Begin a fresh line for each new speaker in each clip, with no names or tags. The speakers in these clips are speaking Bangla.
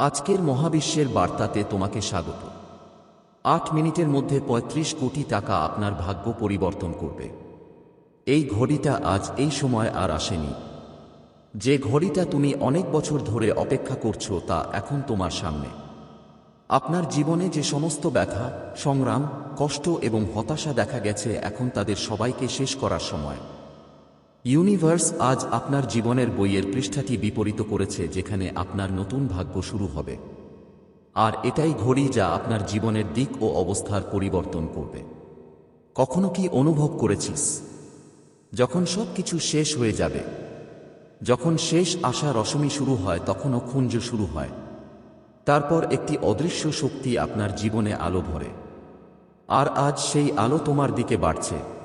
আজকের মহাবিশ্বের বার্তাতে তোমাকে স্বাগত। আট মিনিটের মধ্যে ৩৫ কোটি টাকা আপনার ভাগ্য পরিবর্তন করবে। এই ঘড়িটা আজ এই সময় আর আসেনি। যে ঘড়িটা তুমি অনেক বছর ধরে অপেক্ষা করছ তা এখন তোমার সামনে। আপনার জীবনে যে সমস্ত ব্যথা, সংগ্রাম, কষ্ট এবং হতাশা দেখা গেছে এখন তাদের সবাইকে শেষ করার সময়। ইউনিভার্স আজ আপনার জীবনের বইয়ের পৃষ্ঠাটি বিপরীত করেছে যেখানে আপনার নতুন ভাগ্য শুরু হবে। আর এটাই ঘড়ি যা আপনার জীবনের দিক ও অবস্থার পরিবর্তন করবে। কখনো কি অনুভব করেছিস? যখন সব কিছু শেষ হয়ে যাবে, যখন শেষ আশা রশমি শুরু হয়, তখনও খুঞ্জ শুরু হয়। তারপর একটি অদৃশ্য শক্তি আপনার জীবনে আলো ভরে। আর আজ সেই আলো তোমার দিকে বাড়ছে।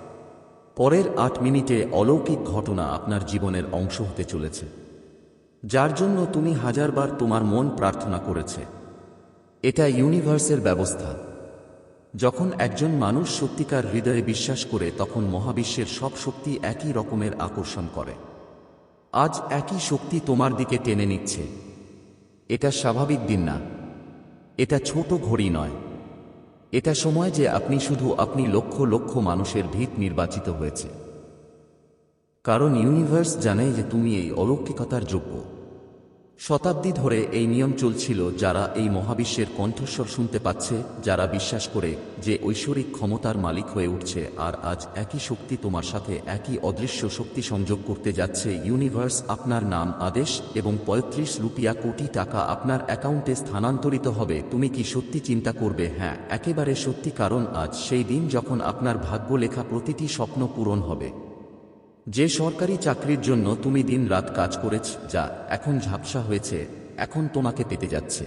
পরের আট মিনিটে অলৌকিক ঘটনা আপনার জীবনের অংশ হতে চলেছে, যার জন্য তুমি হাজারবার তোমার মন প্রার্থনা করেছে। এটা ইউনিভার্সের ব্যবস্থা। যখন একজন মানুষ সত্যিকার হৃদয়ে বিশ্বাস করে, তখন মহাবিশ্বের সব শক্তি একই রকমের আকর্ষণ করে। আজ একই শক্তি তোমার দিকে টেনে নিচ্ছে। এটা স্বাভাবিক দিন না। এটা ছোট ঘড়ি নয়। এটা সময় যে আপনি শুধু আপনি লক্ষ লক্ষ মানুষের ভিত নির্বাচিত হয়েছে। কারণ ইউনিভার্স জানে যে তুমি এই অলৌকিকতার যোগ্য। শতাব্দী ধরে এই নিয়ম চলছিল যারা এই মহাবিশ্বের কণ্ঠস্বর শুনতে পাচ্ছে, যারা বিশ্বাস করে যে ঐশ্বরিক ক্ষমতার মালিক হয়ে উঠছে আর আজ একই শক্তি তোমার সাথে একই অদৃশ্য শক্তি সংযোগ করতে যাচ্ছে। ইউনিভার্স, আপনার নাম আদেশ এবং পঁয়ত্রিশ রুপিয়া কোটি টাকা আপনার অ্যাকাউন্টে স্থানান্তরিত হবে। তুমি কি সত্যি চিন্তা করবে? হ্যাঁ একেবারে সত্যি কারণ আজ সেই দিন যখন আপনার ভাগ্য লেখা প্রতিটি স্বপ্ন পূরণ হবে। যে সরকারি চাকরির জন্য তুমি দিন রাত কাজ করেছ, যা এখন ঝাপসা হয়েছে, এখন তোমাকে পেতে যাচ্ছে।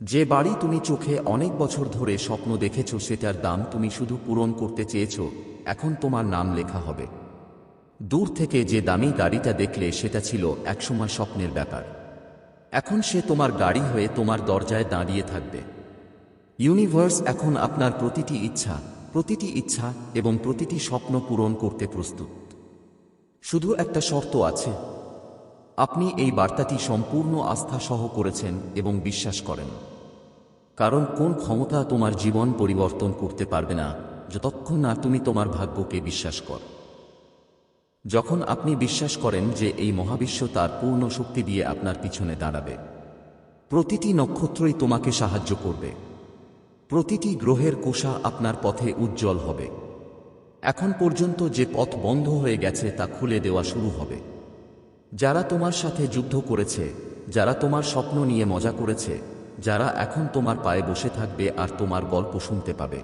যে বাড়ি তুমি চোখে অনেক বছর ধরে স্বপ্ন দেখেছ, সেটার দাম তুমি শুধু পূরণ করতে চেয়েছ, এখন তোমার নাম লেখা হবে। দূর থেকে যে দামি গাড়িটা দেখলে, সেটা ছিল একসময় স্বপ্নের ব্যাপার। এখন সে তোমার গাড়ি হয়ে তোমার দরজায় দাঁড়িয়ে থাকবে। ইউনিভার্স এখন আপনার প্রতিটি ইচ্ছা প্রতিটি ইচ্ছা এবং প্রতিটি স্বপ্ন পূরণ করতে প্রস্তুত। শুধু একটা শর্ত আছে। আপনি এই বার্তাটি সম্পূর্ণ আস্থা সহ করেছেন এবং বিশ্বাস করেন। কারণ কোন ক্ষমতা তোমার জীবন পরিবর্তন করতে পারবে না, যতক্ষণ না তুমি তোমার ভাগ্যকে বিশ্বাস কর। যখন আপনি বিশ্বাস করেন যে এই মহাবিশ্ব তার পূর্ণ শক্তি দিয়ে আপনার পিছনে দাঁড়াবে। প্রতিটি নক্ষত্রই তোমাকে সাহায্য করবে। প্রতিটি গ্রহের কোষা আপনার পথে উজ্জ্বল হবে। এখন পর্যন্ত যে পথ বন্ধ হয়ে গেছে তা খুলে দেওয়া শুরু হবে। যারা তোমার সাথে যুদ্ধ করেছে, যারা তোমার স্বপ্ন নিয়ে মজা করেছে, যারা এখন তোমার পায়ে বসে থাকবে আর তোমার গল্প শুনতে পাবে।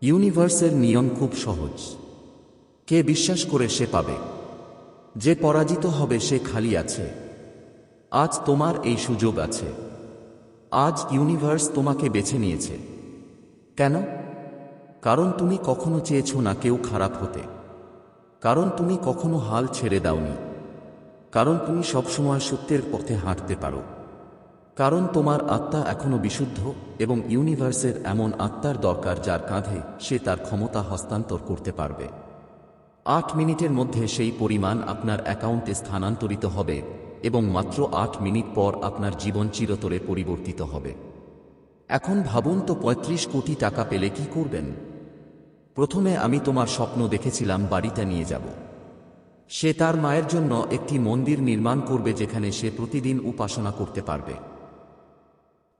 ইউনিভার্সের নিয়ম খুব সহজ। কে বিশ্বাস করে সে পাবে। যে পরাজিত হবে সে খালি আছে। আজ তোমার এই সুযোগ আছে। আজ ইউনিভার্স তোমাকে বেছে নিয়েছে। কেন? কারণ তুমি কখনো চেয়েছ না কেউ খারাপ হতে। কারণ তুমি কখনো হাল ছেড়ে দাওনি। কারণ তুমি সবসময় সত্যের পথে হাঁটতে পারো। কারণ তোমার আত্মা এখনও বিশুদ্ধ এবং ইউনিভার্সের এমন আত্মার দরকার যার কাঁধে সে তার ক্ষমতা হস্তান্তর করতে পারবে। আট মিনিটের মধ্যে সেই পরিমাণ আপনার অ্যাকাউন্টে স্থানান্তরিত হবে এবং মাত্র আট মিনিট পর আপনার জীবন চিরতরে পরিবর্তিত হবে। এখন ভাবুন তো ৩৫ কোটি টাকা পেলে কি করবেন? প্রথমে আমি তোমার স্বপ্ন দেখেছিলাম বাড়িটা নিয়ে যাব। সে তার মায়ের জন্য একটি মন্দির নির্মাণ করবে যেখানে সে প্রতিদিন উপাসনা করতে পারবে।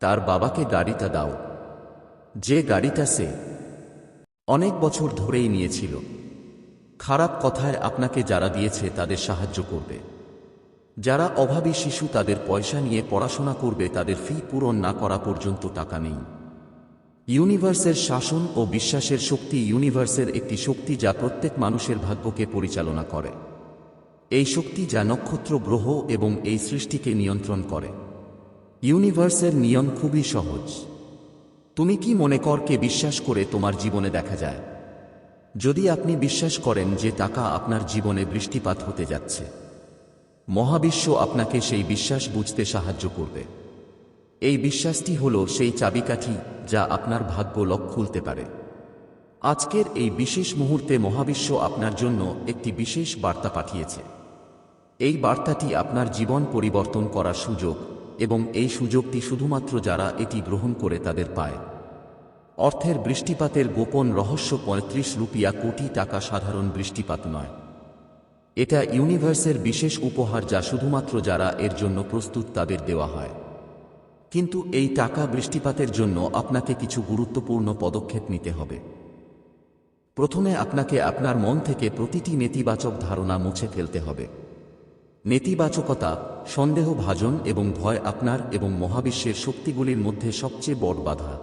তার বাবাকে গাড়িটা দাও। যে গাড়িটা সে অনেক বছর ধরেই নিয়েছিল। খারাপ কথায় আপনাকে যারা দিয়েছে তাদের সাহায্য করবে। যারা অভাবী শিশু তাদের পয়সা নিয়ে পড়াশোনা করবে তাদের ফি পূরণ না করা পর্যন্ত টাকা নেই। ইউনিভার্সের শাসন ও বিশ্বাসের শক্তি ইউনিভার্সের একটি শক্তি যা প্রত্যেক মানুষের ভাগ্যকে পরিচালনা করে। এই শক্তি যা নক্ষত্র গ্রহ এবং এই সৃষ্টিকে নিয়ন্ত্রণ করে। ইউনিভার্সের নিয়ম খুবই সহজ। তুমি কি মনে করকে বিশ্বাস করে তোমার জীবনে দেখা যায়? যদি আপনি বিশ্বাস করেন যে টাকা আপনার জীবনে বৃষ্টিপাত হতে যাচ্ছে, মহাবিশ্ব আপনাকে সেই বিশ্বাস বুঝতে সাহায্য করবে। এই বিশ্বাসটি হল সেই চাবিকাঠি যা আপনার ভাগ্য লক খুলতে পারে। আজকের এই বিশেষ মুহূর্তে মহাবিশ্ব আপনার জন্য একটি বিশেষ বার্তা পাঠিয়েছে। এই বার্তাটি আপনার জীবন পরিবর্তন করার সুযোগ এবং এই সুযোগটি শুধুমাত্র যারা এটি গ্রহণ করে তাদের পায়। অর্থের বৃষ্টিপাতের গোপন রহস্য পঁয়ত্রিশ রুপিয়া কোটি টাকা সাধারণ বৃষ্টিপাত নয়। এটা ইউনিভার্সের বিশেষ উপহার যা শুধুমাত্র যারা এর জন্য প্রস্তুত তাদের দেওয়া হয়। কিন্তু এই টাকা বৃষ্টিপাতের জন্য আপনাকে কিছু গুরুত্বপূর্ণ পদক্ষেপ নিতে হবে। প্রথমে আপনাকে আপনার মন থেকে প্রতিটি নেতিবাচক ধারণা মুছে ফেলতে হবে। নেতিবাচকতা, সন্দেহভাজন এবং ভয় আপনার এবং মহাবিশ্বের শক্তিগুলির মধ্যে সবচেয়ে বড় বাধা।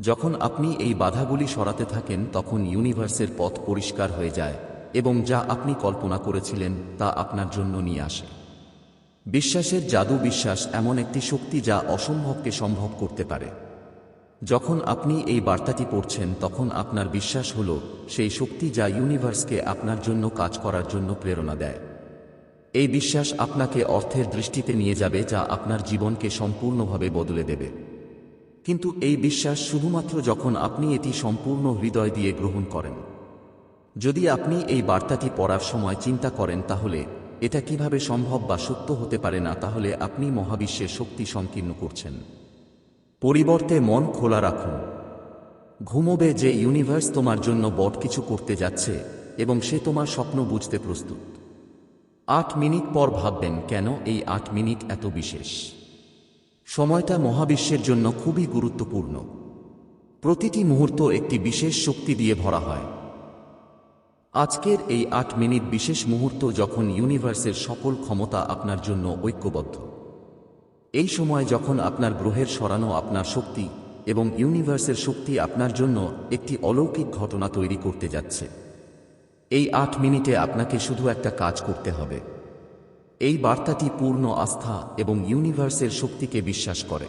যখন আপনি এই বাধাগুলি সরাতে থাকেন, তখন ইউনিভার্সের পথ পরিষ্কার হয়ে যায় এবং যা আপনি কল্পনা করেছিলেন তা আপনার জন্য নিয়ে আসে। বিশ্বাসের জাদু বিশ্বাস এমন একটি শক্তি যা অসম্ভবকে সম্ভব করতে পারে। যখন আপনি এই বার্তাটি পড়ছেন, তখন আপনার বিশ্বাস হল, সেই শক্তি যা ইউনিভার্সকে আপনার জন্য কাজ করার জন্য প্রেরণা দেয়। এই বিশ্বাস আপনাকে অর্থের দৃষ্টিতে নিয়ে যাবে, যা আপনার জীবনকে সম্পূর্ণভাবে বদলে দেবে। কিন্তু এই বিশ্বাস শুধুমাত্র যখন আপনি এটি সম্পূর্ণ হৃদয় দিয়ে গ্রহণ করেন। যদি আপনি এই বার্তাটি পড়ার সময় চিন্তা করেন, তাহলে এটা কীভাবে সম্ভব বা সত্য হতে পারে না তাহলে আপনি মহাবিশ্বের শক্তি সংকীর্ণ করছেন। পরিবর্তে মন খোলা রাখুন। ঘুমোবে যে ইউনিভার্স তোমার জন্য বট কিছু করতে যাচ্ছে এবং সে তোমার স্বপ্ন বুঝতে প্রস্তুত। আট মিনিট পর ভাববেন, কেন এই আট মিনিট এত বিশেষ? সময়টা মহাবিশ্বের জন্য খুবই গুরুত্বপূর্ণ। প্রতিটি মুহূর্ত একটি বিশেষ শক্তি দিয়ে ভরা হয়। আজকের এই আট মিনিট বিশেষ মুহূর্ত যখন ইউনিভার্সের সকল ক্ষমতা আপনার জন্য ঐক্যবদ্ধ। এই সময় যখন আপনার গ্রহের সরানো আপনার শক্তি এবং ইউনিভার্সের শক্তি আপনার জন্য একটি অলৌকিক ঘটনা তৈরি করতে যাচ্ছে। এই আট মিনিটে আপনাকে শুধু একটা কাজ করতে হবে। এই বার্তাটি পূর্ণ আস্থা এবং ইউনিভার্সের শক্তিকে বিশ্বাস করে।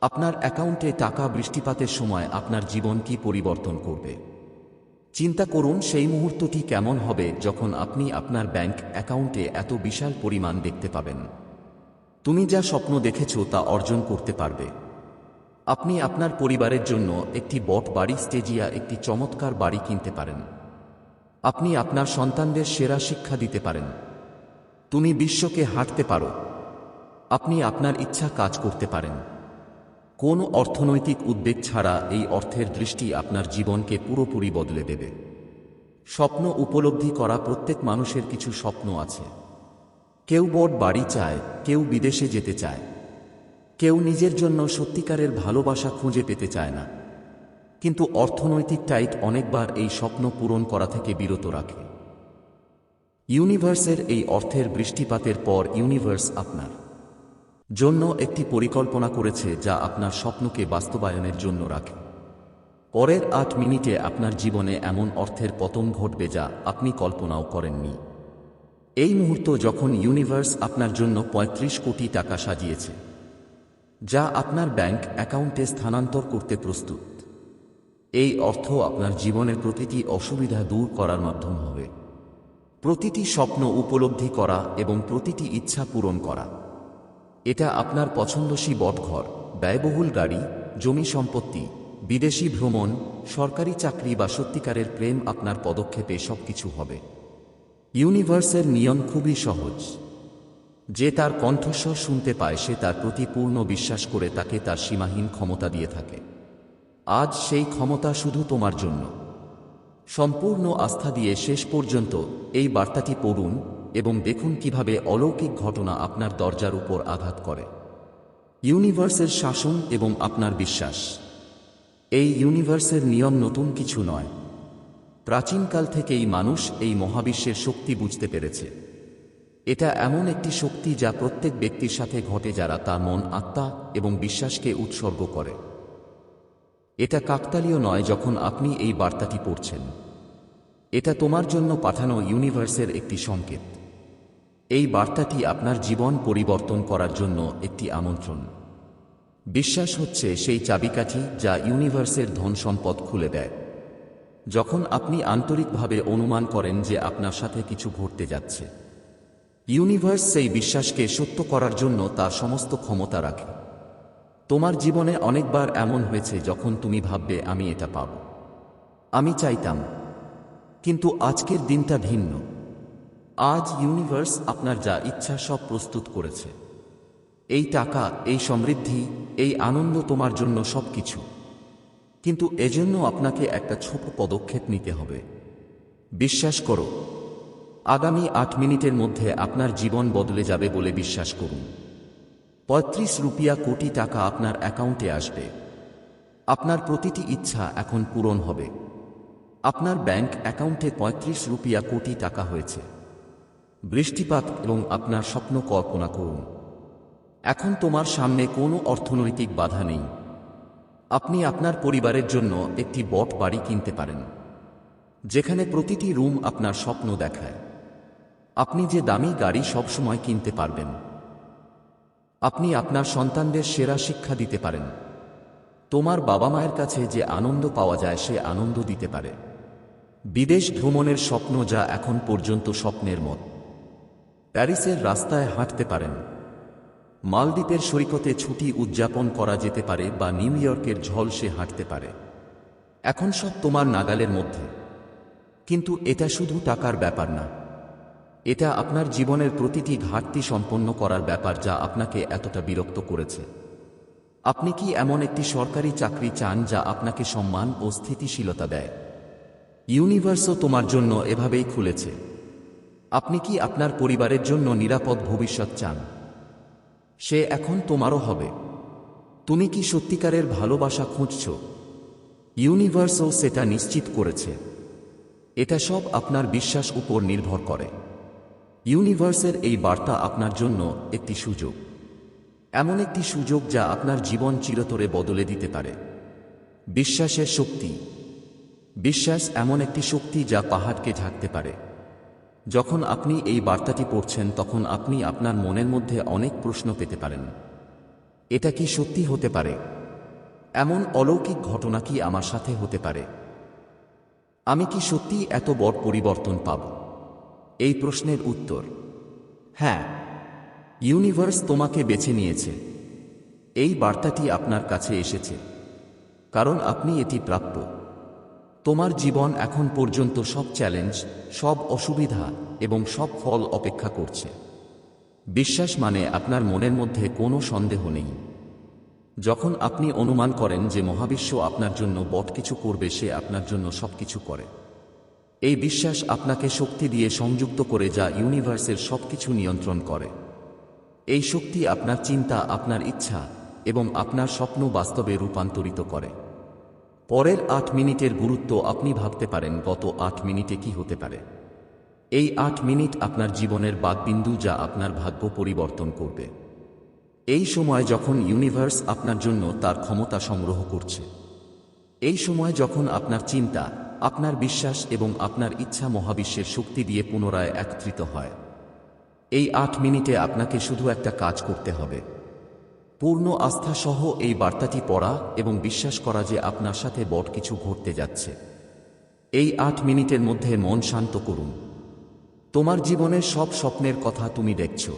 আপনার অ্যাকাউন্টে টাকা বৃষ্টিপাতের সময় আপনার জীবন কি পরিবর্তন করবে? চিন্তা করুন সেই মুহূর্তটি কেমন হবে যখন আপনি আপনার ব্যাংক অ্যাকাউন্টে এত বিশাল পরিমাণ দেখতে পাবেন। তুমি যা স্বপ্ন দেখেছ তা অর্জন করতে পারবে। আপনি আপনার পরিবারের জন্য একটি বট বাড়ি, স্টেজিয়া একটি চমৎকার বাড়ি কিনতে পারেন। আপনি আপনার সন্তানদের সেরা শিক্ষা দিতে পারেন। তুমি বিশ্বকে হাঁটতে পারো। আপনি আপনার ইচ্ছা কাজ করতে পারেন। কোন অর্থনৈতিক উদ্বেগ ছাড়া এই অর্থের দৃষ্টি আপনার জীবনকে পুরোপুরি বদলে দেবে। স্বপ্ন উপলব্ধি করা প্রত্যেক মানুষের কিছু স্বপ্ন আছে। কেউ বড় বাড়ি চায়, কেউ বিদেশে যেতে চায়। কেউ নিজের জন্য সত্যিকারের ভালোবাসা খুঁজে পেতে চায় না। কিন্তু অর্থনৈতিক টাইট অনেকবার এই স্বপ্ন পূরণ করা থেকে বিরত রাখে। ইউনিভার্সের এই অর্থের বৃষ্টিপাতের পর ইউনিভার্স আপনার। জন্য একটি পরিকল্পনা করেছে যা আপনার স্বপ্নকে বাস্তবায়নের জন্য রাখে। পরের আট মিনিটে আপনার জীবনে এমন অর্থের পতন ঘটবে যা আপনি কল্পনাও করেননি। এই মুহূর্ত যখন ইউনিভার্স আপনার জন্য ৩৫ কোটি টাকা সাজিয়েছে, যা আপনার ব্যাংক অ্যাকাউন্টে স্থানান্তর করতে প্রস্তুত। এই অর্থ আপনার জীবনের প্রতিটি অসুবিধা দূর করার মাধ্যম হবে। প্রতিটি স্বপ্ন উপলব্ধি করা এবং প্রতিটি ইচ্ছা পূরণ করা। এটা আপনার পছন্দসী বটঘর, ব্যয়বহুল গাড়ি, জমি সম্পত্তি, বিদেশি ভ্রমণ, সরকারি চাকরি বা সত্যিকারের প্রেম আপনার পদক্ষেপে সবকিছু হবে। ইউনিভার্সের নিয়ম খুবই সহজ। যে তার কণ্ঠস্বর শুনতে পায়, সে তার প্রতি পূর্ণ বিশ্বাস করে তাকে তার সীমাহীন ক্ষমতা দিয়ে থাকে। আজ সেই ক্ষমতা শুধু তোমার জন্য। সম্পূর্ণ আস্থা দিয়ে শেষ পর্যন্ত এই বার্তাটি পড়ুন এবং দেখুন কীভাবে অলৌকিক ঘটনা আপনার দরজার উপর আঘাত করে। ইউনিভার্সের শাসন এবং আপনার বিশ্বাস। এই ইউনিভার্সের নিয়ম নতুন কিছু নয়। প্রাচীনকাল থেকেই মানুষ এই মহাবিশ্বের শক্তি বুঝতে পেরেছে। এটা এমন একটি শক্তি যা প্রত্যেক ব্যক্তির সাথে ঘটে যারা তার মন, আত্মা এবং বিশ্বাসকে উৎসর্গ করে। এটা কাকতালীয় নয় যখন আপনি এই বার্তাটি পড়ছেন। এটা তোমার জন্য পাঠানো ইউনিভার্সের একটি সংকেত। এই বার্তাটি আপনার জীবন পরিবর্তন করার জন্য একটি আমন্ত্রণ। বিশ্বাস হচ্ছে সেই চাবিকাঠি যা ইউনিভার্সের ধন সম্পদ খুলে দেয়। যখন আপনি আন্তরিকভাবে অনুমান করেন যে আপনার সাথে কিছু ঘটতে যাচ্ছে, ইউনিভার্স সেই বিশ্বাসকে সত্য করার জন্য তার সমস্ত ক্ষমতা রাখে। তোমার জীবনে অনেকবার এমন হয়েছে যখন তুমি ভাববে, আমি এটা পাব। আমি চাইতাম। কিন্তু আজকের দিনটা ভিন্ন। আজ ইউনিভার্স আপনার যা ইচ্ছা সব প্রস্তুত করেছে। এই টাকা, এই সমৃদ্ধি, এই আনন্দ তোমার জন্য সব কিছু কিন্তু এজন্য আপনাকে একটা ছোট পদক্ষেপ নিতে হবে। বিশ্বাস করো, আগামী আট মিনিটের মধ্যে আপনার জীবন বদলে যাবে বলে বিশ্বাস করুন। পঁয়ত্রিশ রুপিয়া কোটি টাকা আপনার অ্যাকাউন্টে আসবে। আপনার প্রতিটি ইচ্ছা এখন পূরণ হবে। আপনার ব্যাংক অ্যাকাউন্টে পঁয়ত্রিশ রুপিয়া কোটি টাকা হয়েছে। বৃষ্টিপাত এবং আপনার স্বপ্ন কল্পনা করুন। এখন তোমার সামনে কোনো অর্থনৈতিক বাধা নেই। আপনি আপনার পরিবারের জন্য একটি বট বাড়ি কিনতে পারেন, যেখানে প্রতিটি রুম আপনার স্বপ্ন দেখায়। আপনি যে দামি গাড়ি সবসময় কিনতে পারবেন, আপনি আপনার সন্তানদের সেরা শিক্ষা দিতে পারেন। তোমার বাবা মায়ের কাছে যে আনন্দ পাওয়া যায় সে আনন্দ দিতে পারে। বিদেশ ভ্রমণের স্বপ্ন যা এখন পর্যন্ত স্বপ্নের মত। প্যারিসের রাস্তায় হাঁটতে পারেন। মালদ্বীপের সৈকতে ছুটি উদযাপন করা যেতে পারে বা নিউ ইয়র্কের ঝলসে হাঁটতে পারে। এখন সব তোমার নাগালের মধ্যে। কিন্তু এটা শুধু টাকার ব্যাপার না। এটা আপনার জীবনের প্রতিটি ঘাটতি সম্পন্ন করার ব্যাপার যা আপনাকে এতটা বিরক্ত করেছে। আপনি কি এমন একটি সরকারি চাকরি চান যা আপনাকে সম্মান ও স্থিতিশীলতা দেয়? ইউনিভার্সও তোমার জন্য এভাবেই খুলেছে। আপনি কি আপনার পরিবারের জন্য নিরাপদ ভবিষ্যৎ চান? সে এখন তোমারও হবে। তুমি কি সত্যিকারের ভালোবাসা খুঁজছ? ইউনিভার্সও সেটা নিশ্চিত করেছে। এটা সব আপনার বিশ্বাস উপর নির্ভর করে। ইউনিভার্সের এই বার্তা আপনার জন্য একটি সুযোগ। এমন একটি সুযোগ যা আপনার জীবন চিরতরে বদলে দিতে পারে। বিশ্বাসের শক্তি। বিশ্বাস এমন একটি শক্তি যা পাহাড়কে ঝাঁকতে পারে। যখন আপনি এই বার্তাটি পড়ছেন, তখন আপনি আপনার মনের মধ্যে অনেক প্রশ্ন পেতে পারেন। এটা কি সত্যি হতে পারে? এমন অলৌকিক ঘটনা কি আমার সাথে হতে পারে? আমি কি সত্যি এত বড় পরিবর্তন পাব? এই প্রশ্নের উত্তর হ্যাঁ ইউনিভার্স তোমাকে বেছে নিয়েছে। এই বার্তাটি আপনার কাছে এসেছে, কারণ আপনি এটি প্রাপ্য। তোমার জীবন এখন পর্যন্ত সব চ্যালেঞ্জ, সব অসুবিধা এবং সব ফল অপেক্ষা করছে। বিশ্বাস মানে আপনার মনের মধ্যে কোনো সন্দেহ নেই। যখন আপনি অনুমান করেন যে মহাবিশ্ব আপনার জন্য বট কিছু করবে, সে আপনার জন্য সবকিছু করে। এই বিশ্বাস আপনাকে শক্তি দিয়ে সংযুক্ত করে যা ইউনিভার্সের সবকিছু নিয়ন্ত্রণ করে। এই শক্তি আপনার চিন্তা, আপনার ইচ্ছা এবং আপনার স্বপ্ন বাস্তবে রূপান্তরিত করে। পরের আট মিনিটের গুরুত্ব আপনি ভাবতে পারেন গত আট মিনিটে কি হতে পারে। এই আট মিনিট আপনার জীবনের বাদবিন্দু যা আপনার ভাগ্য পরিবর্তন করবে। এই সময় যখন ইউনিভার্স আপনার জন্য তার ক্ষমতা সংগ্রহ করছে। এই সময় যখন আপনার চিন্তা, আপনার বিশ্বাস এবং আপনার ইচ্ছা মহাবিশ্বের শক্তি দিয়ে পুনরায় একত্রিত হয়। এই আট মিনিটে আপনাকে শুধু একটা কাজ করতে হবে। পূর্ণ আস্থা সহ এই বার্তাটি পড়া এবং বিশ্বাস করা যে আপনার সাথে বট কিছু ঘটতে যাচ্ছে। এই আট মিনিটের মধ্যে মন শান্ত করুন। তোমার জীবনের সব স্বপ্নের কথা তুমি দেখছ।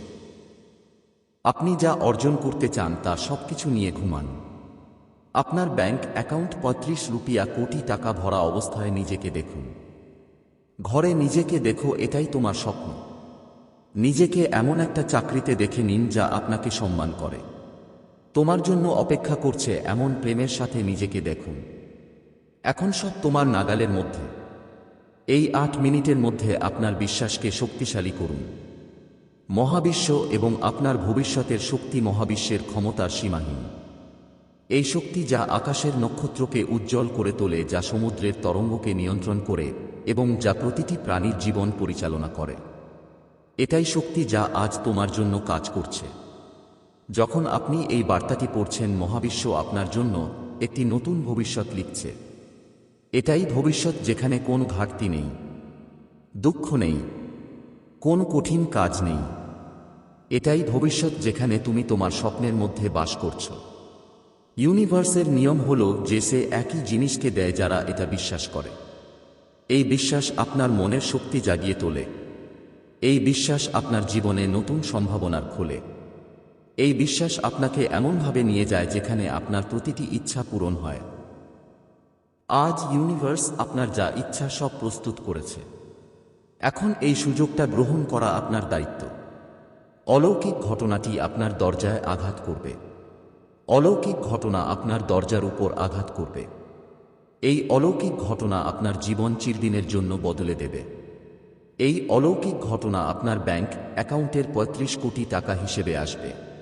আপনি যা অর্জন করতে চান তা সব কিছু নিয়ে ঘুমান। আপনার ব্যাংক অ্যাকাউন্ট পঁয়ত্রিশ রুপিয়া কোটি টাকা ভরা অবস্থায় নিজেকে দেখুন। ঘরে নিজেকে দেখো, এটাই তোমার স্বপ্ন। নিজেকে এমন একটা চাকরিতে দেখে নিন যা আপনাকে সম্মান করে। তোমার জন্য অপেক্ষা করছে এমন প্রেমের সাথে নিজেকে দেখুন। এখন সব তোমার নাগালের মধ্যে। এই আট মিনিটের মধ্যে আপনার বিশ্বাসকে শক্তিশালী করুন। মহাবিশ্ব এবং আপনার ভবিষ্যতের শক্তি মহাবিশ্বের ক্ষমতার সীমাহীন। এই শক্তি যা আকাশের নক্ষত্রকে উজ্জ্বল করে তোলে, যা সমুদ্রের তরঙ্গকে নিয়ন্ত্রণ করে এবং যা প্রতিটি প্রাণীর জীবন পরিচালনা করে। এটাই শক্তি যা আজ তোমার জন্য কাজ করছে। যখন আপনি এই বার্তাটি পড়ছেন, মহাবিশ্ব আপনার জন্য একটি নতুন ভবিষ্যৎ লিখছে। এটাই ভবিষ্যৎ যেখানে কোন ঘাটতি নেই, দুঃখ নেই, কোন কঠিন কাজ নেই। এটাই ভবিষ্যৎ যেখানে তুমি তোমার স্বপ্নের মধ্যে বাস করছ। ইউনিভার্সের নিয়ম হল যে সে একই জিনিসকে দেয় যারা এটা বিশ্বাস করে। এই বিশ্বাস আপনার মনের শক্তি জাগিয়ে তোলে। এই বিশ্বাস আপনার জীবনে নতুন সম্ভাবনার খোলে। এই বিশ্বাস আপনাকে এমনভাবে নিয়ে যায় যেখানে আপনার প্রতিটি ইচ্ছা পূরণ হয়। আজ ইউনিভার্স আপনার যা ইচ্ছা সব প্রস্তুত করেছে। এখন এই সুযোগটা গ্রহণ করা আপনার দায়িত্ব। অলৌকিক ঘটনাটি আপনার দরজায় আঘাত করবে। অলৌকিক ঘটনা আপনার দরজার উপর আঘাত করবে। এই অলৌকিক ঘটনা আপনার জীবন চিরদিনের জন্য বদলে দেবে। এই অলৌকিক ঘটনা আপনার ব্যাংক অ্যাকাউন্টের ৩৫ কোটি টাকা হিসেবে আসবে।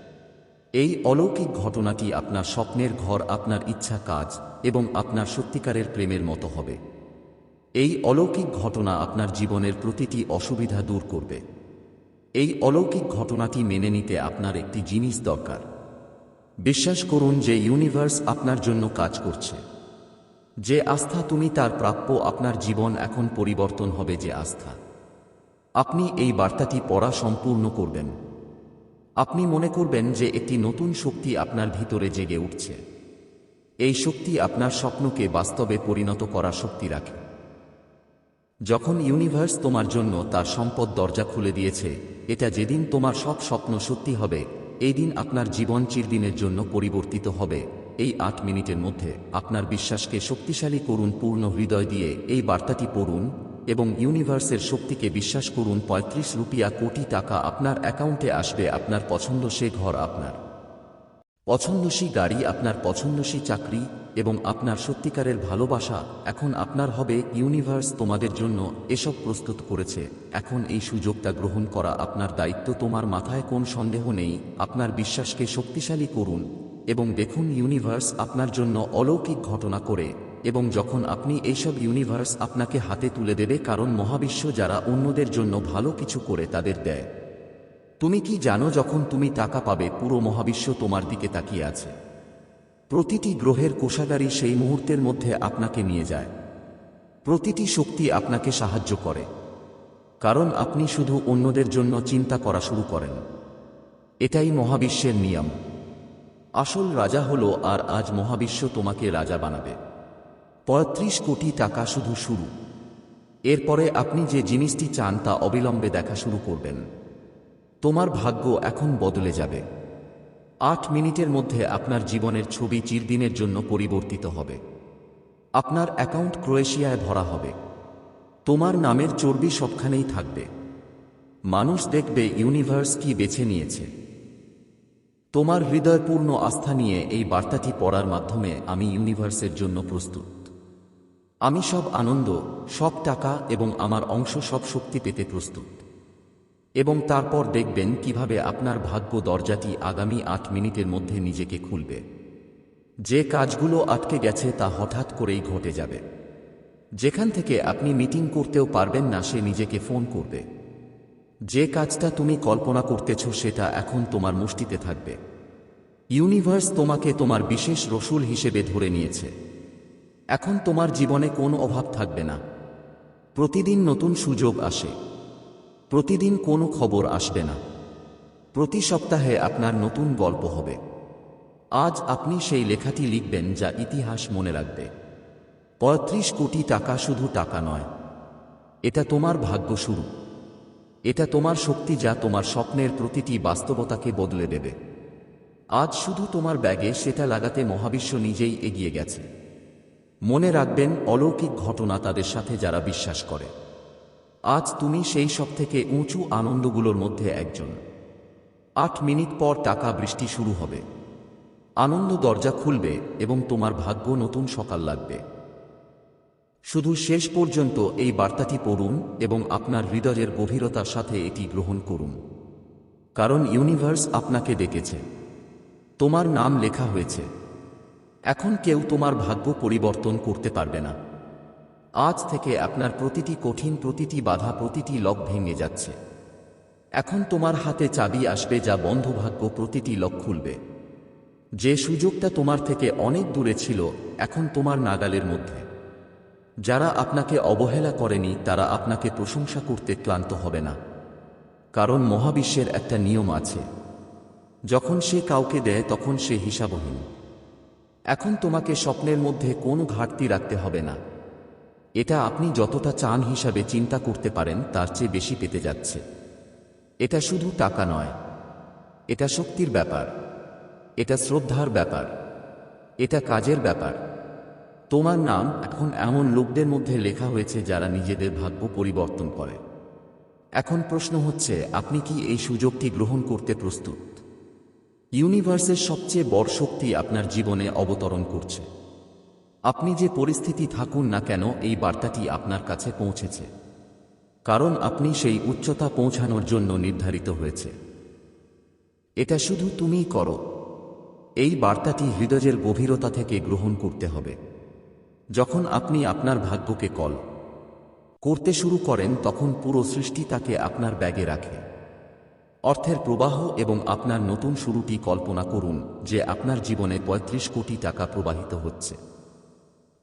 এই অলৌকিক ঘটনাটি আপনার স্বপ্নের ঘর, আপনার ইচ্ছা কাজ এবং আপনার সত্যিকারের প্রেমের মতো হবে। এই অলৌকিক ঘটনা আপনার জীবনের প্রতিটি অসুবিধা দূর করবে। এই অলৌকিক ঘটনাটি মেনে নিতে আপনার একটি জিনিস দরকার। বিশ্বাস করুন যে ইউনিভার্স আপনার জন্য কাজ করছে। যে আস্থা তুমি তার প্রাপ্য আপনার জীবন এখন পরিবর্তন হবে যে আস্থা। আপনি এই বার্তাটি পড়া সম্পূর্ণ করবেন। আপনি মনে করবেন যে একটি নতুন শক্তি আপনার ভিতরে জেগে উঠছে। এই শক্তি আপনার স্বপ্নকে বাস্তবে পরিণত করার শক্তি রাখে। যখন ইউনিভার্স তোমার জন্য তার সম্পদ দরজা খুলে দিয়েছে, এটা যেদিন তোমার সব স্বপ্ন সত্যি হবে, এই দিন আপনার জীবন চিরদিনের জন্য পরিবর্তিত হবে। এই আট মিনিটের মধ্যে আপনার বিশ্বাসকে শক্তিশালী করুন, পূর্ণ হৃদয় দিয়ে এই বার্তাটি পড়ুন এবং ইউনিভার্সের শক্তিকে বিশ্বাস করুন, পঁয়ত্রিশ রুপিয়া কোটি টাকা আপনার অ্যাকাউন্টে আসবে, আপনার পছন্দ সে ঘর আপনার। পছন্দসী গাড়ি, আপনার পছন্দসী চাকরি এবং আপনার সত্যিকারের ভালোবাসা এখন আপনার হবে, ইউনিভার্স তোমাদের জন্য এসব প্রস্তুত করেছে। এখন এই সুযোগটা গ্রহণ করা আপনার দায়িত্ব, তোমার মাথায় কোন সন্দেহ নেই, আপনার বিশ্বাসকে শক্তিশালী করুন এবং দেখুন ইউনিভার্স আপনার জন্য অলৌকিক ঘটনা করে। এবং যখন আপনি এইসব ইউনিভার্স আপনাকে হাতে তুলে দেবে কারণ মহাবিশ্ব যারা অন্যদের জন্য ভালো কিছু করে তাদের দেয়। তুমি কি জানো যখন তুমি টাকা পাবে, পুরো মহাবিশ্ব তোমার দিকে তাকিয়ে আছে। প্রতিটি গ্রহের কোষাগারই সেই মুহূর্তের মধ্যে আপনাকে নিয়ে যায়। প্রতিটি শক্তি আপনাকে সাহায্য করে। কারণ আপনি শুধু অন্যদের জন্য চিন্তা করা শুরু করেন। এটাই মহাবিশ্বের নিয়ম। আসল রাজা হলো আর আজ মহাবিশ্ব তোমাকে রাজা বানাবে। পঁয়ত্রিশ কোটি টাকা শুধু শুরু। এরপরে আপনি যে জিনিসটি চান তা অবিলম্বে দেখা শুরু করবেন। তোমার ভাগ্য এখন বদলে যাবে। আট মিনিটের মধ্যে আপনার জীবনের ছবি চিরদিনের জন্য পরিবর্তিত হবে। আপনার অ্যাকাউন্ট ক্রোয়েশিয়ায় ভরা হবে। তোমার নামের চর্বি সবখানেই থাকবে। মানুষ দেখবে ইউনিভার্স কি বেছে নিয়েছে। তোমার হৃদয়পূর্ণ আস্থা নিয়ে এই বার্তাটি পড়ার মাধ্যমে আমি ইউনিভার্সের জন্য প্রস্তুত। আমি সব আনন্দ, সব টাকা এবং আমার অংশ সব শক্তি পেতে প্রস্তুত। এবং তারপর দেখবেন কীভাবে আপনার ভাগ্য দরজাটি আগামী আট মিনিটের মধ্যে নিজেকে খুলবে। যে কাজগুলো আটকে গেছে তা হঠাৎ করেই ঘটে যাবে। যেখান থেকে আপনি মিটিং করতেও পারবেন না, সে নিজেকে ফোন করবে। যে কাজটা তুমি কল্পনা করতেছ, সেটা এখন তোমার মুষ্টিতে থাকবে। ইউনিভার্স তোমাকে তোমার বিশেষ রসুল হিসেবে ধরে নিয়েছে। এখন তোমার জীবনে কোনো অভাব থাকবে না। প্রতিদিন নতুন সুযোগ আসে। প্রতিদিন কোনো খবর আসবে না। প্রতি সপ্তাহে আপনার নতুন গল্প হবে। আজ আপনি সেই লেখাটি লিখবেন যা ইতিহাস মনে রাখবে। পঁয়ত্রিশ কোটি টাকা শুধু টাকা নয়। এটা তোমার ভাগ্য শুরু। এটা তোমার শক্তি যা তোমার স্বপ্নের প্রতিটি বাস্তবতাকে বদলে দেবে। আজ শুধু তোমার ব্যাগে সেটা লাগাতে মহাবিশ্ব নিজেই এগিয়ে গেছে। মনে রাখবেন, অলৌকিক ঘটনা তাদের সাথে যারা বিশ্বাস করে। আজ তুমি সেই সব থেকে উঁচু আনন্দগুলোর মধ্যে একজন। আট মিনিট পর টাকা বৃষ্টি শুরু হবে। আনন্দ দরজা খুলবে এবং তোমার ভাগ্য নতুন সকাল লাগবে। শুধু শেষ পর্যন্ত এই বার্তাটি পড়ুন এবং আপনার হৃদয়ের গভীরতার সাথে এটি গ্রহণ করুন। কারণ ইউনিভার্স আপনাকে ডেকেছে। তোমার নাম লেখা হয়েছে। এখন কেউ তোমার ভাগ্য পরিবর্তন করতে পারবে না। আজ থেকে আপনার প্রতিটি কঠিন, প্রতিটি বাধা, প্রতিটি লক ভেঙে যাচ্ছে। এখন তোমার হাতে চাবি আসবে যা বন্ধ ভাগ্য প্রতিটি লক খুলবে। যে সুযোগটা তোমার থেকে অনেক দূরে ছিল, এখন তোমার নাগালের মধ্যে। যারা আপনাকে অবহেলা করেনি, তারা আপনাকে প্রশংসা করতে ক্লান্ত হবে না। কারণ মহাবিশ্বের একটা নিয়ম আছে, যখন সে কাউকে দেয়, তখন সে হিসাবহীন। এখন তোমাকে স্বপ্নের মধ্যে কোনো ঘাটতি রাখতে হবে না। এটা আপনি যতটা চান হিসাবে চিন্তা করতে পারেন, তার চেয়ে বেশি পেতে যাচ্ছে। এটা শুধু টাকা নয়। এটা শক্তির ব্যাপার। এটা শ্রদ্ধার ব্যাপার। এটা কাজের ব্যাপার। তোমার নাম এখন এমন লোকদের মধ্যে লেখা হয়েছে যারা নিজেদের ভাগ্য পরিবর্তন করে। এখন প্রশ্ন হচ্ছে, আপনি কি এই সুযোগটি গ্রহণ করতে প্রস্তুত? ইউনিভার্সের সবচেয়ে বড় শক্তি আপনার জীবনে অবতরণ করছে। আপনি যে পরিস্থিতি থাকুন না কেন, এই বার্তাটি আপনার কাছে পৌঁছেছে। কারণ আপনি সেই উচ্চতা পৌঁছানোর জন্য নির্ধারিত হয়েছে। এটা শুধু তুমিই করো। এই বার্তাটি হৃদয়ের গভীরতা থেকে গ্রহণ করতে হবে। যখন আপনি আপনার ভাগ্যকে কল করতে শুরু করেন, তখন পুরো সৃষ্টি তাকে আপনার ব্যাগে রাখে। অর্থের প্রবাহ এবং আপনার নতুন শুরুটি কল্পনা করুন যে আপনার জীবনে ৩৫ কোটি টাকা প্রবাহিত হচ্ছে।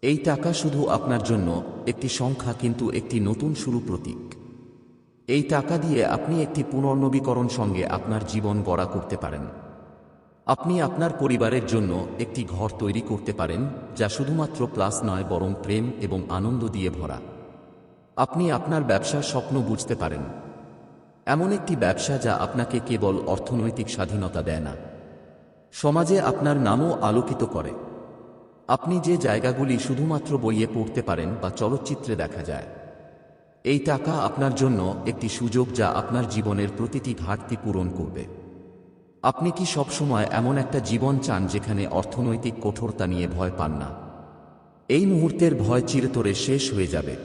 এই টাকা শুধু আপনার জন্য, একটি সংখ্যা কিন্তু একটি নতুন শুরু প্রতীক। এই টাকা দিয়ে আপনি একটি পুনর্নবীকরণ সঙ্গে আপনার জীবন গড়া করতে পারেন। আপনি আপনার পরিবারের জন্য একটি ঘর তৈরি করতে পারেন, যা শুধুমাত্র প্লাস নয়, বরং প্রেম এবং আনন্দ দিয়ে ভরা। আপনি আপনার ব্যবসার স্বপ্ন বুঝতে পারেন। এমন একটি ব্যবসা যা আপনাকে কেবল অর্থনৈতিক স্বাধীনতা দেয় না। সমাজে আপনার নামও আলোকিত করে। আপনি যে জায়গাগুলি শুধুমাত্র বইয়ে পড়তে পারেন বা চলচ্চিত্রে দেখা যায়, এই টাকা আপনার জন্য একটি সুযোগ যা আপনার জীবনের প্রতিটি ঘাটতি পূরণ করবে। আপনি কি সবসময় এমন একটা জীবন চান যেখানে অর্থনৈতিক কঠোরতা নিয়ে ভয় পান না? এই মুহূর্তের ভয় চিরতরে শেষ হয়ে যাবে।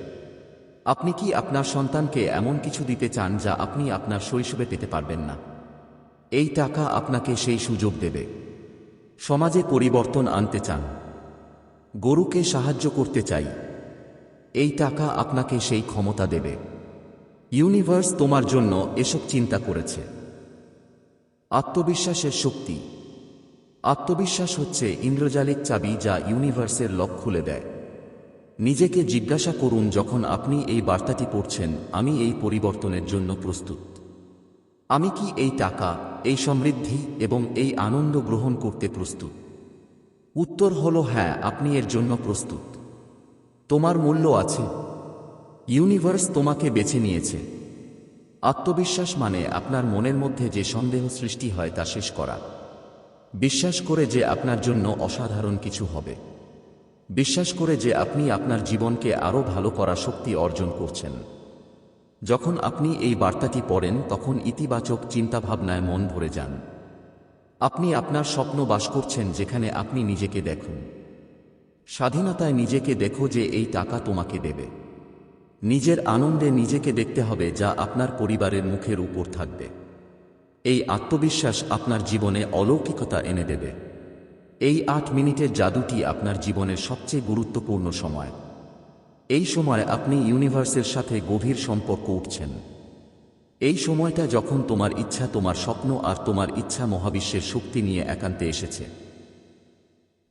আপনি কি আপনার সন্তানকে এমন কিছু দিতে চান যা আপনি আপনার শৈশবে পেতে পারবেন না? এই টাকা আপনাকে সেই সুযোগ দেবে। সমাজে পরিবর্তন আনতে চান। গরুকে সাহায্য করতে চাই। এই টাকা আপনাকে সেই ক্ষমতা দেবে। ইউনিভার্স তোমার জন্য এসব চিন্তা করেছে। আত্মবিশ্বাসের শক্তি। আত্মবিশ্বাস হচ্ছে ইন্দ্রজালিক চাবি যা ইউনিভার্সের লক খুলে দেয়। নিজেকে জিজ্ঞাসা করুন যখন আপনি এই বার্তাটি পড়ছেন, আমি এই পরিবর্তনের জন্য প্রস্তুত। আমি কি এই টাকা, এই সমৃদ্ধি এবং এই আনন্দ গ্রহণ করতে প্রস্তুত? উত্তর হল হ্যাঁ আপনি এর জন্য প্রস্তুত। তোমার মূল্য আছে। ইউনিভার্স তোমাকে বেছে নিয়েছে। আত্মবিশ্বাস মানে আপনার মনের মধ্যে যে সন্দেহ সৃষ্টি হয় তা শেষ করা। বিশ্বাস করে যে আপনার জন্য অসাধারণ কিছু হবে। বিশ্বাস করে যে আপনি আপনার জীবনকে আরও ভালো করা শক্তি অর্জন করছেন। যখন আপনি এই বার্তাটি পড়েন, তখন ইতিবাচক চিন্তাভাবনায় মন ভরে যান। আপনি আপনার স্বপ্ন বাস করছেন যেখানে আপনি নিজেকে দেখুন। স্বাধীনতায় নিজেকে দেখো যে এই টাকা তোমাকে দেবে। নিজের আনন্দে নিজেকে দেখতে হবে যা আপনার পরিবারের মুখের উপর থাকবে। এই আত্মবিশ্বাস আপনার জীবনে অলৌকিকতা এনে দেবে। এই আট মিনিটের জাদুটি আপনার জীবনের সবচেয়ে গুরুত্বপূর্ণ সময়। এই সময় আপনি ইউনিভার্সের সাথে গভীর সম্পর্ক উঠছেন। এই সময়টা যখন তোমার ইচ্ছা, তোমার স্বপ্ন আর তোমার ইচ্ছা মহাবিশ্বের শক্তি নিয়ে একান্তে এসেছে।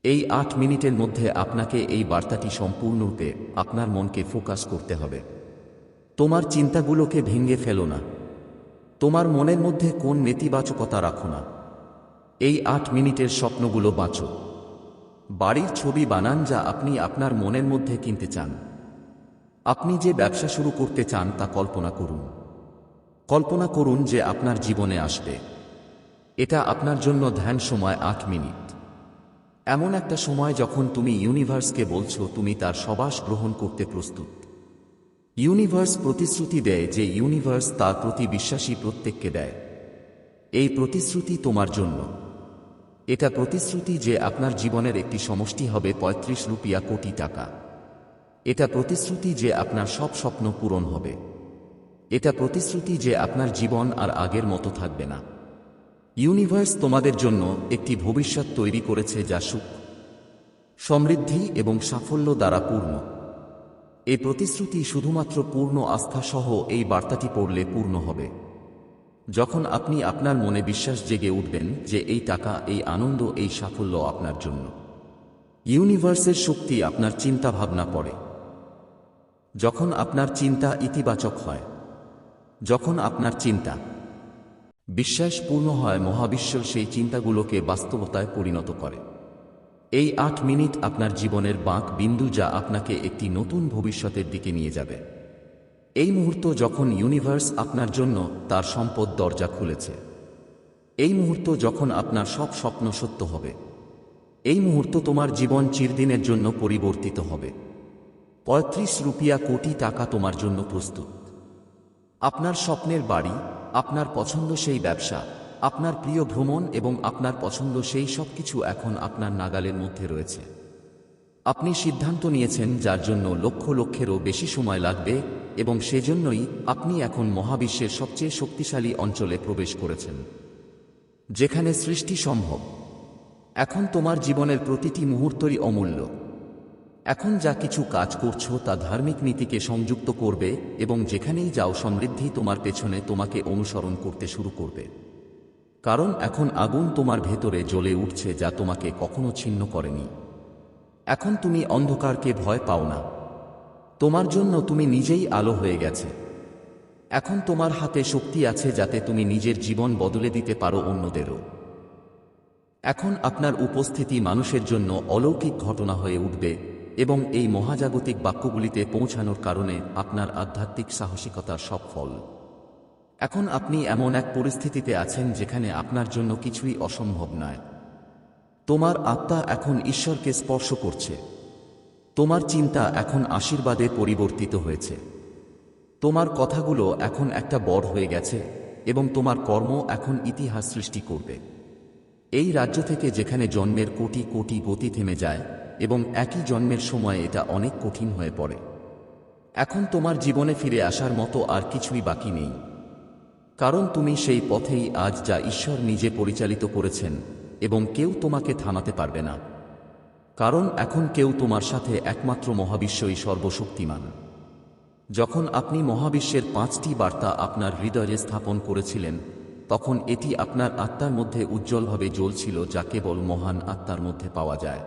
এই আট মিনিটের মধ্যে আপনাকে এই বার্তাটি সম্পূর্ণরূপে আপনার মনকে ফোকাস করতে হবে। তোমার চিন্তাগুলোকে ভেঙে ফেলো না। তোমার মনের মধ্যে কোন নেতিবাচকতা রাখো না। এই আট মিনিটের স্বপ্নগুলো বাঁচো। বাড়ির ছবি বানান যা আপনি আপনার মনের মধ্যে কিনতে চান। আপনি যে ব্যবসা শুরু করতে চান তা কল্পনা করুন। কল্পনা করুন যে আপনার জীবনে আসবে। এটা আপনার জন্য ধ্যান সময় আট মিনিট। এমন একটা সময় যখন তুমি ইউনিভার্সকে বলছো, তুমি তার সবাস গ্রহণ করতে প্রস্তুত। ইউনিভার্স প্রতিশ্রুতি দেয় যে ইউনিভার্স তার প্রতি বিশ্বাসী প্রত্যেককে দেয়। এই প্রতিশ্রুতি তোমার জন্য। এটা প্রতিশ্রুতি যে আপনার জীবনের একটি সমষ্টি হবে ৩৫ রুপিয়া কোটি টাকা। এটা প্রতিশ্রুতি যে আপনার সব স্বপ্ন পূরণ হবে। এটা প্রতিশ্রুতি যে আপনার জীবন আর আগের মতো থাকবে না। ইউনিভার্স তোমাদের জন্য একটি ভবিষ্যৎ তৈরি করেছে যা সুখ, সমৃদ্ধি এবং সাফল্য দ্বারা পূর্ণ। এই প্রতিশ্রুতি শুধুমাত্র পূর্ণ আস্থা সহ এই বার্তাটি পড়লে পূর্ণ হবে। যখন আপনি আপনার মনে বিশ্বাস জেগে উঠবেন যে এই টাকা, এই আনন্দ, এই সাফল্য আপনার জন্য। ইউনিভার্সের শক্তি আপনার চিন্তা ভাবনা পড়ে। যখন আপনার চিন্তা ইতিবাচক হয়, যখন আপনার চিন্তা বিশ্বাস পূর্ণ হয়, মহাবিশ্ব সেই চিন্তাগুলোকে বাস্তবতায় পরিণত করে। এই আট মিনিট আপনার জীবনের বাঁক বিন্দু যা আপনাকে একটি নতুন ভবিষ্যতের দিকে নিয়ে যাবে। এই মুহূর্ত যখন ইউনিভার্স আপনার জন্য তার সম্পদ দরজা খুলেছে। এই মুহূর্ত যখন আপনার সব স্বপ্ন সত্য হবে। এই মুহূর্ত তোমার জীবন চিরদিনের জন্য পরিবর্তিত হবে। পঁয়ত্রিশ রুপিয়া কোটি টাকা তোমার জন্য প্রস্তুত। আপনার স্বপ্নের বাড়ি, আপনার পছন্দ সেই ব্যবসা, আপনার প্রিয় ভ্রমণ এবং আপনার পছন্দ সেই সব কিছু এখন আপনার নাগালের মধ্যে রয়েছে। আপনি সিদ্ধান্ত নিয়েছেন যার জন্য লক্ষ লক্ষেরও বেশি সময় লাগবে এবং সেজন্যই আপনি এখন মহাবিশ্বের সবচেয়ে শক্তিশালী অঞ্চলে প্রবেশ করেছেন। যেখানে সৃষ্টি সম্ভব। এখন তোমার জীবনের প্রতিটি মুহূর্তই অমূল্য। এখন যা কিছু কাজ করছ তা ধার্মিক নীতিকে সংযুক্ত করবে এবং যেখানেই যাও সমৃদ্ধি তোমার পেছনে তোমাকে অনুসরণ করতে শুরু করবে। কারণ এখন আগুন তোমার ভেতরে জ্বলে উঠছে যা তোমাকে কখনো ছিন্ন করেনি। এখন তুমি অন্ধকারকে ভয় পাও না। তোমার জন্য তুমি নিজেই আলো হয়ে গেছে। এখন তোমার হাতে শক্তি আছে যাতে তুমি নিজের জীবন বদলে দিতে পারো অন্যদেরও। এখন আপনার উপস্থিতি মানুষের জন্য অলৌকিক ঘটনা হয়ে উঠবে এবং এই মহাজাগতিক বাক্যগুলিতে পৌঁছানোর কারণে আপনার আধ্যাত্মিক সাহসিকতার সব ফল। এখন আপনি এমন এক পরিস্থিতিতে আছেন যেখানে আপনার জন্য কিছুই অসম্ভব নয়। তোমার আত্মা এখন ঈশ্বরকে স্পর্শ করছে। তোমার চিন্তা এখন আশীর্বাদে পরিবর্তিত হয়েছে। তোমার কথাগুলো এখন একটা বড় হয়ে গেছে এবং তোমার কর্ম এখন ইতিহাস সৃষ্টি করবে। এই রাজ্য থেকে যেখানে জন্মের কোটি কোটি গতি থেমে যায় এবং একই জন্মের সময় এটা অনেক কঠিন হয়ে পড়ে। এখন তোমার জীবনে ফিরে আসার মতো আর কিছুই বাকি নেই। কারণ তুমি সেই পথেই আজ যা ঈশ্বর নিজে পরিচালিত করেছেন এবং কেউ তোমাকে থামাতে পারবে না। কারণ এখন কেউ তোমার সাথে একমাত্র মহাবিশ্বই সর্বশক্তিমান। যখন আপনি মহাবিশ্বের পাঁচটি বার্তা আপনার হৃদয়ে স্থাপন করেছিলেন, তখন এটি আপনার আত্মার মধ্যে উজ্জ্বলভাবে জ্বলছিল যা কেবল মহান আত্মার মধ্যে পাওয়া যায়।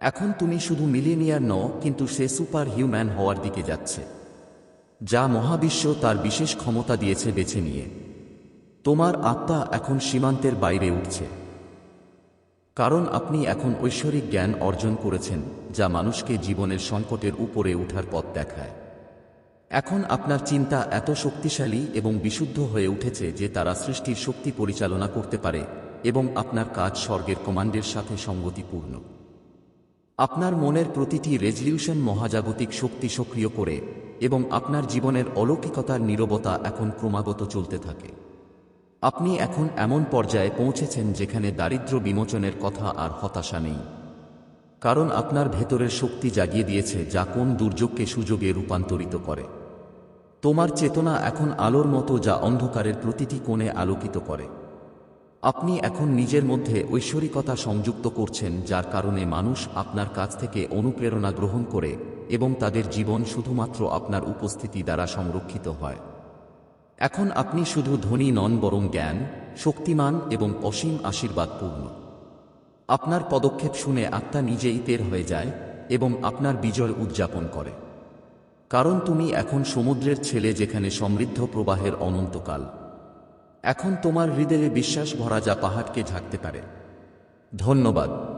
এখন তুমি শুধু মিলেনিয়ার ন কিন্তু সে সুপার হিউম্যান হওয়ার দিকে যাচ্ছে, যা মহাবিশ্ব তার বিশেষ ক্ষমতা দিয়েছে বেছে নিয়ে। তোমার আত্মা এখন সীমান্তের বাইরে উঠছে। কারণ আপনি এখন ঐশ্বরিক জ্ঞান অর্জন করেছেন, যা মানুষকে জীবনের সংকটের উপরে উঠার পথ দেখায়। এখন আপনার চিন্তা এত শক্তিশালী এবং বিশুদ্ধ হয়ে উঠেছে যে তারা সৃষ্টির শক্তি পরিচালনা করতে পারে এবং আপনার কাজ স্বর্গের কমান্ডের সাথে সঙ্গতিপূর্ণ। আপনার মনের প্রতিটি রেজলিউশন মহাজাগতিক শক্তি সক্রিয় করে এবং আপনার জীবনের অলৌকিকতার নীরবতা এখন ক্রমাগত চলতে থাকে। আপনি এখন এমন পর্যায়ে পৌঁছেছেন যেখানে দারিদ্র বিমোচনের কথা আর হতাশা নেই। কারণ আপনার ভেতরের শক্তি জাগিয়ে দিয়েছে যা কোন দুর্যোগকে সুযোগে রূপান্তরিত করে। তোমার চেতনা এখন আলোর মতো যা অন্ধকারের প্রতিটি কোণে আলোকিত করে। আপনি এখন নিজের মধ্যে ঐশ্বরিকতা সংযুক্ত করছেন যার কারণে মানুষ আপনার কাছ থেকে অনুপ্রেরণা গ্রহণ করে এবং তাদের জীবন শুধুমাত্র আপনার উপস্থিতি দ্বারা সংরক্ষিত হয়। এখন আপনি শুধু ধনী নন বরং জ্ঞান, শক্তিমান এবং অসীম আশীর্বাদপূর্ণ আপনার পদক্ষেপ শুনে আত্মা নিজেই তের হয়ে যায় এবং আপনার বিজয় উদযাপন করে। কারণ তুমি এখন সমুদ্রের ছেলে যেখানে সমৃদ্ধ প্রবাহের অনন্তকাল। এখন তোমার হৃদয়ে বিশ্বাস ভরা যা পাহাড়কে ঝাঁকতে পারে। ধন্যবাদ।